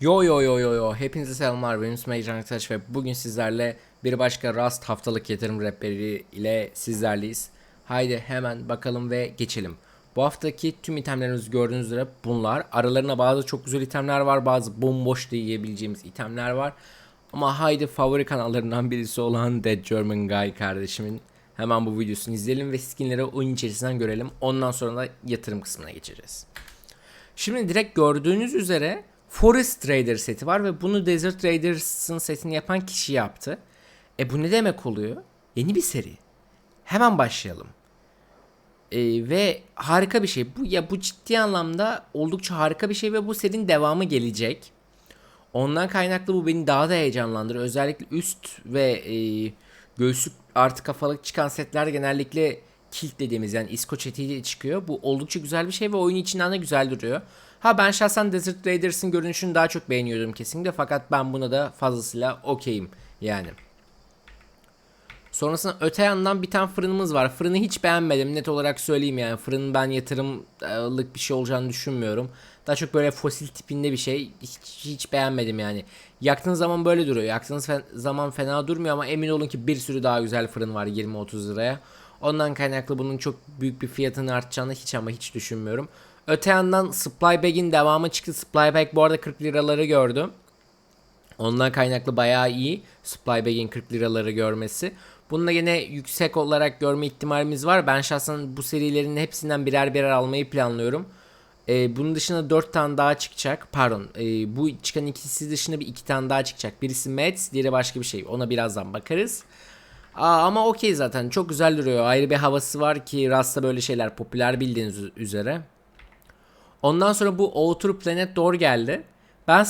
Yo yo yo yo yo hepinize selamlar benim ismim Ecran Taş ve bugün sizlerle bir başka Rust haftalık yatırım rehberi ile sizlerleyiz. Haydi hemen bakalım ve geçelim. Bu haftaki tüm itemlerimizi gördüğünüz üzere bunlar. Aralarına bazı çok güzel itemler var bazı bomboş diyebileceğimiz itemler var. Ama haydi favori kanallarından birisi olan Dead German Guy kardeşimin hemen bu videosunu izleyelim ve skinleri oyun içerisinden görelim. Ondan sonra da yatırım kısmına geçeceğiz. Şimdi direkt gördüğünüz üzere Forest Raider seti var ve bunu Desert Raiders'ın setini yapan kişi yaptı. E bu ne demek oluyor? Yeni bir seri. Hemen başlayalım. E, ve harika bir şey. Bu ya bu ciddi anlamda oldukça harika bir şey ve bu serinin devamı gelecek. Ondan kaynaklı bu beni daha da heyecanlandırıyor. Özellikle üst ve e, göğüslük artı kafalık çıkan setler genellikle kilt dediğimiz yani İskoç etiyle çıkıyor. Bu oldukça güzel bir şey ve oyun içinden de güzel duruyor. Ha ben şahsen Desert Raiders'ın görünüşünü daha çok beğeniyordum kesinlikle fakat ben buna da fazlasıyla okeyim yani. Sonrasında öte yandan bir tane fırınımız var. Fırını hiç beğenmedim net olarak söyleyeyim yani. Fırının ben yatırımlık bir şey olacağını düşünmüyorum. Daha çok böyle fosil tipinde bir şey. Hiç, hiç beğenmedim yani. Yaktığınız zaman böyle duruyor. Yaktığınız fe- zaman fena durmuyor ama emin olun ki bir sürü daha güzel fırın var 20-30 liraya. Ondan kaynaklı bunun çok büyük bir fiyatını artacağını hiç ama hiç düşünmüyorum. Öte yandan Supply Bag'in devamı çıktı. Supply Bag bu arada 40 liraları gördüm. Ondan kaynaklı bayağı iyi. Supply Bag'in 40 liraları görmesi. Bununla yine yüksek olarak görme ihtimalimiz var. Ben şahsen bu serilerin hepsinden birer birer almayı planlıyorum. Ee, bunun dışında 4 tane daha çıkacak. Pardon. e, bu çıkan ikisi dışında bir iki tane daha çıkacak. Birisi Mets, diğeri başka bir şey. Ona birazdan bakarız. Aa, ama okey zaten. Çok güzel duruyor. Ayrı bir havası var ki Rust'ta böyle şeyler popüler bildiğiniz üzere. Ondan sonra bu Outer Planet Door geldi. Ben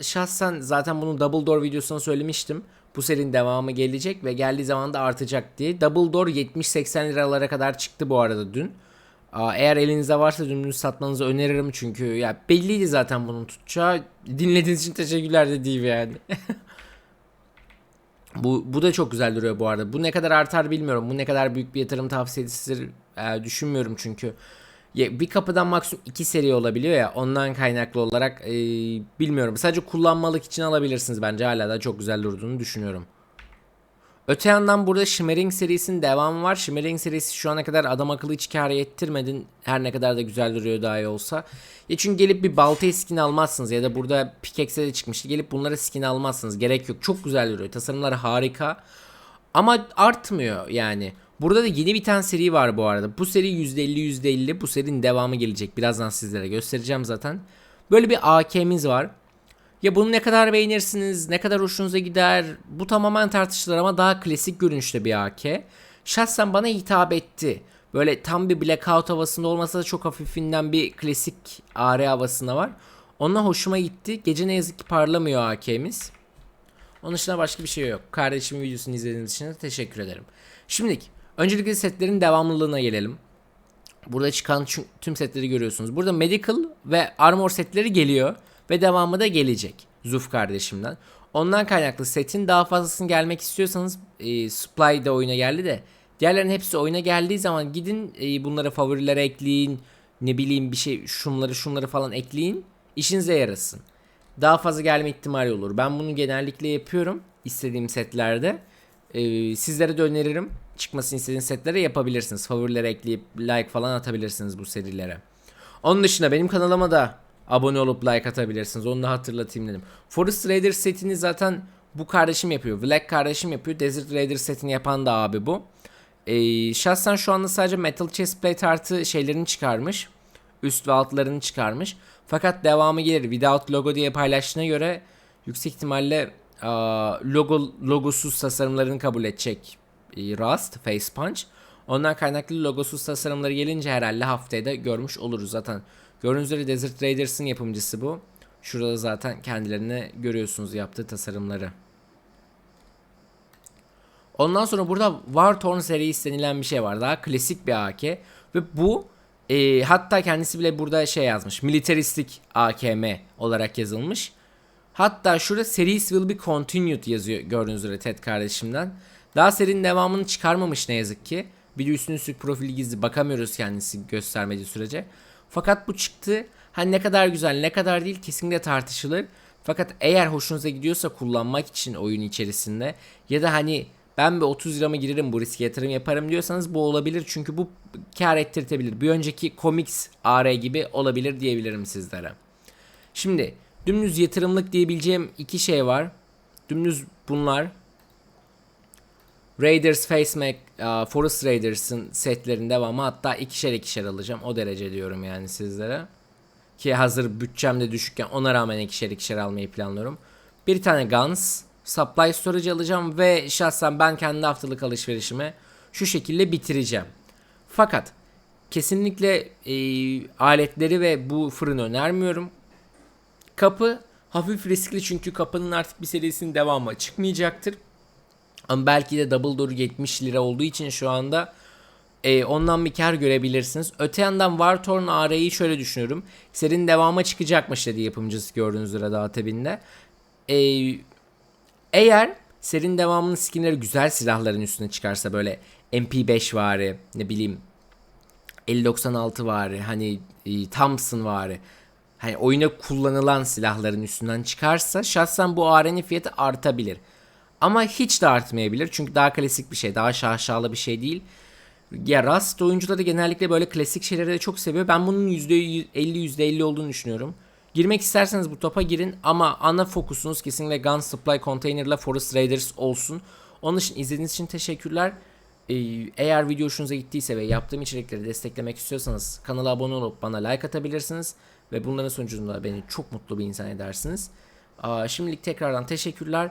şahsen zaten bunu Double Door videosunda söylemiştim. Bu serinin devamı gelecek ve geldiği zaman da artacak diye. Double Door 70-80 liralara kadar çıktı bu arada dün. Eğer elinizde varsa dümdüz satmanızı öneririm çünkü ya belliydi zaten bunun tutacağı. Dinlediğiniz için teşekkürler dediğim yani. Bu, bu da çok güzel duruyor bu arada. Bu ne kadar artar bilmiyorum. Bu ne kadar büyük bir yatırım tavsiyesidir e, düşünmüyorum çünkü. Ya, bir kapıdan maksimum iki seri olabiliyor ya ondan kaynaklı olarak e, bilmiyorum. Sadece kullanmalık için alabilirsiniz bence hala da çok güzel durduğunu düşünüyorum. Öte yandan burada Shimmering serisinin devamı var. Shimmering serisi şu ana kadar adam akıllı hiç kar ettirmedin. Her ne kadar da güzel duruyor dahi olsa. Ya çünkü gelip bir baltaya skin almazsınız ya da burada pickaxe'e de çıkmıştı. Gelip bunlara skin almazsınız. Gerek yok. Çok güzel duruyor. Tasarımlar harika. Ama artmıyor yani. Burada da yeni bir tane seri var bu arada. Bu seri %50 %50. Bu serinin devamı gelecek. Birazdan sizlere göstereceğim zaten. Böyle bir AK'miz var. Ya bunu ne kadar beğenirsiniz, ne kadar hoşunuza gider bu tamamen tartışılır ama daha klasik görünüşte bir AK. Şahsen bana hitap etti. Böyle tam bir blackout havasında olmasa da çok hafifinden bir klasik AR havasında var. Onunla hoşuma gitti. Gece ne yazık ki parlamıyor AK'miz. Onun dışında başka bir şey yok. Kardeşimin videosunu izlediğiniz için de teşekkür ederim. Şimdilik öncelikle setlerin devamlılığına gelelim. Burada çıkan tüm setleri görüyorsunuz. Burada medical ve armor setleri geliyor ve devamı da gelecek Zuf kardeşimden. Ondan kaynaklı setin daha fazlasını gelmek istiyorsanız e, supply da oyuna geldi de diğerlerin hepsi oyuna geldiği zaman gidin e, bunları favorilere ekleyin. Ne bileyim bir şey şunları şunları falan ekleyin. İşinize yarasın. Daha fazla gelme ihtimali olur. Ben bunu genellikle yapıyorum istediğim setlerde. Ee, sizlere de öneririm. Çıkmasını istediğiniz setlere yapabilirsiniz. Favorilere ekleyip like falan atabilirsiniz bu serilere. Onun dışında benim kanalıma da abone olup like atabilirsiniz. Onu da hatırlatayım dedim. Forest Raider setini zaten bu kardeşim yapıyor. Black kardeşim yapıyor. Desert Raider setini yapan da abi bu. Ee, şahsen şu anda sadece Metal Chestplate artı şeylerini çıkarmış. Üst ve altlarını çıkarmış. Fakat devamı gelir. Without logo diye paylaştığına göre yüksek ihtimalle aa, logo logosuz tasarımlarını kabul edecek e, Rust, Face Punch. Ondan kaynaklı logosuz tasarımları gelince herhalde haftaya da görmüş oluruz zaten. Gördüğünüz üzere Desert Raiders'ın yapımcısı bu. Şurada zaten kendilerini görüyorsunuz yaptığı tasarımları. Ondan sonra burada Warthorn serisi denilen bir şey var. Daha klasik bir AK. Ve bu e, hatta kendisi bile burada şey yazmış. Militaristik AKM olarak yazılmış. Hatta şurada series will be continued yazıyor gördüğünüz üzere Ted kardeşimden. Daha serinin devamını çıkarmamış ne yazık ki. Video üstünün üstlük profili gizli bakamıyoruz kendisi göstermediği sürece. Fakat bu çıktı. Hani ne kadar güzel ne kadar değil kesinlikle tartışılır. Fakat eğer hoşunuza gidiyorsa kullanmak için oyun içerisinde ya da hani ben bir 30 lira mı girerim bu riske yatırım yaparım diyorsanız bu olabilir. Çünkü bu kar ettirtebilir. Bir önceki Comics AR gibi olabilir diyebilirim sizlere. Şimdi dümdüz yatırımlık diyebileceğim iki şey var. Dümdüz bunlar. Raiders Face Mac, uh, Forest Raiders'ın setlerin devamı hatta ikişer ikişer alacağım. O derece diyorum yani sizlere. Ki hazır bütçem de düşükken ona rağmen ikişer ikişer almayı planlıyorum. Bir tane Guns, Supply Storage alacağım ve şahsen ben kendi haftalık alışverişimi şu şekilde bitireceğim. Fakat kesinlikle e, aletleri ve bu fırını önermiyorum. Kapı hafif riskli çünkü kapının artık bir serisinin devamı çıkmayacaktır. Ama belki de Double Door 70 lira olduğu için şu anda e, ondan bir kar görebilirsiniz. Öte yandan Wartorn AR'yi şöyle düşünüyorum. Serinin devamı çıkacakmış dedi yapımcısı gördüğünüz üzere databinde. E, eğer serinin devamının skinleri güzel silahların üstüne çıkarsa böyle MP5 vari ne bileyim 5096 vari hani e, Thompson vari hani oyuna kullanılan silahların üstünden çıkarsa şahsen bu AR'nin fiyatı artabilir. Ama hiç de artmayabilir çünkü daha klasik bir şey, daha şaşalı bir şey değil. Ya Rust oyuncuları genellikle böyle klasik şeyleri de çok seviyor. Ben bunun %50 %50 olduğunu düşünüyorum. Girmek isterseniz bu topa girin ama ana fokusunuz kesinlikle Gun Supply Container ile Forest Raiders olsun. Onun için izlediğiniz için teşekkürler. Ee, eğer video hoşunuza gittiyse ve yaptığım içerikleri desteklemek istiyorsanız kanala abone olup bana like atabilirsiniz. Ve bunların sonucunda beni çok mutlu bir insan edersiniz. Şimdilik tekrardan teşekkürler.